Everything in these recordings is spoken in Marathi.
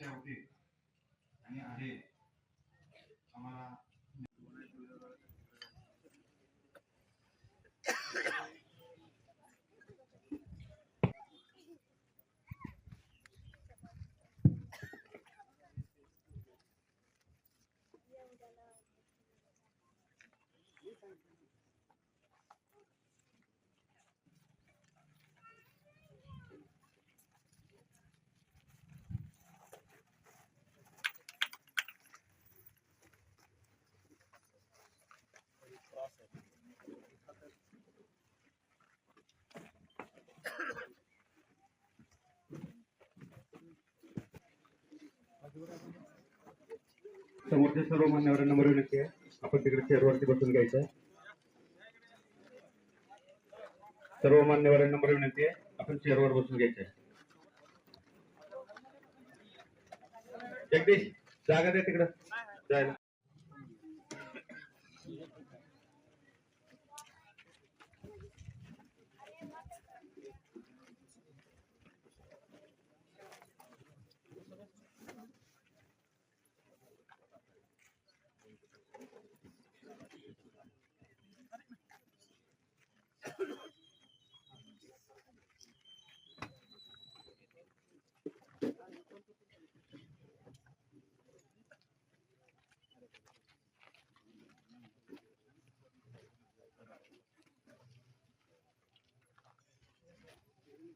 इच्छा होती आणि आहे. आम्हाला समोरच्या सर्व मान्यवरांना नंबर विनंती आहे. आपण तिकडे चेअरवरती बसून घ्यायचं आहे. सर्व मान्यवरांना नंबर विनंती आहे. आपण चेअरवर बसून घ्यायचं आहे. जगदीश जागा द्या तिकडं. जायला.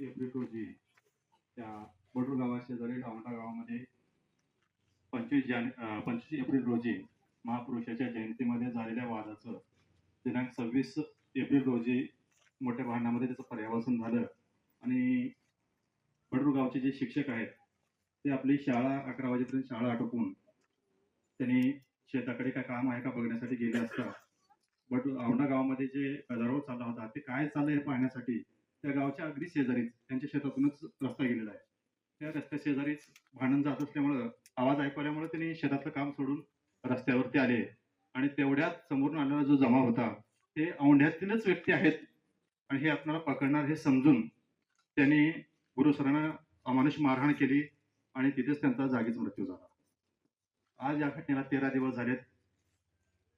एप्रिल रोजी त्या बडूर गावा शेजारी डावंडा गावामध्ये पंचवीस जाने पंचवीस एप्रिल रोजी महापुरुषाच्या जयंतीमध्ये झालेल्या वादाचं दिनांक सव्वीस एप्रिल रोजी मोठ्या भांडणामध्ये त्याचं पर्यावसन झालं. आणि बडरूर गावचे जे शिक्षक आहेत ते आपली शाळा अकरा वाजेपर्यंत शाळा आटोपून त्यांनी शेताकडे काय काम आहे का बघण्यासाठी गेले असता बट औंढा गावामध्ये जे गदारोळ चालला होता ते काय चाललंय हे पाहण्यासाठी त्या गावच्या अगदी शेजारीच त्यांच्या शेतातूनच रस्ता गेलेला आहे. त्या रस्त्या शेजारीच भांडण जात असल्यामुळं आवाज ऐकवल्यामुळे त्यांनी शेतातलं काम सोडून रस्त्यावरती आले. आणि तेवढ्यात समोरून आलेला जो जमा होता ते औंढ्यातीलच व्यक्ती आहेत. आणि हे आपणाला पकडणार हे समजून त्यांनी गुरुसरांना अमानुष मारहाण केली आणि तिथेच त्यांचा जागीच मृत्यू झाला. आज या घटनेला तेरा दिवस झालेत.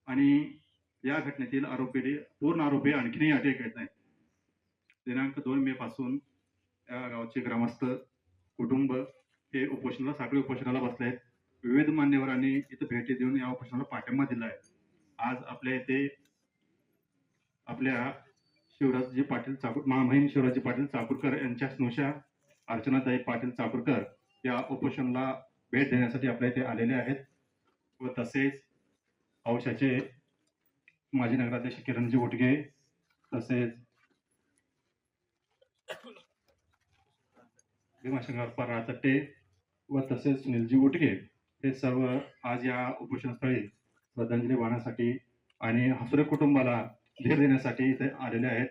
आणि या घटनेतील आरोपी पूर्ण आरोपी आणखीनही अटक येत नाही दिनांक दोन मे पासून या गावचे ग्रामस्थ कुटुंब हे उपोषणाला साखळी उपोषणाला बसले आहेत. विविध मान्यवरांनी इथं भेटी देऊन या उपोषणाला पाठिंबा दिला आहे. आज आपल्या इथे आपल्या शिवराजजी पाटील चाकूर महामहिम शिवराजजी पाटील चाकूरकर यांच्या स्नुषा अर्चनाताई पाटील चाकूरकर या उपोषणाला भेट देण्यासाठी आपल्या इथे आलेले आहेत. व तसेच औशाचे माजी नगराध्यक्ष किरणजी उटगे तसेच भीमाशंकर राचट्टे व तसेच सुनीलजी उटगे हे सर्व आज या उपोषणस्थळी श्रद्धांजली वाहण्यासाठी आणि हसुरे कुटुंबाला धीर देण्यासाठी इथे आलेले आहेत.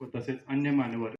व तसेच अन्य मान्यवर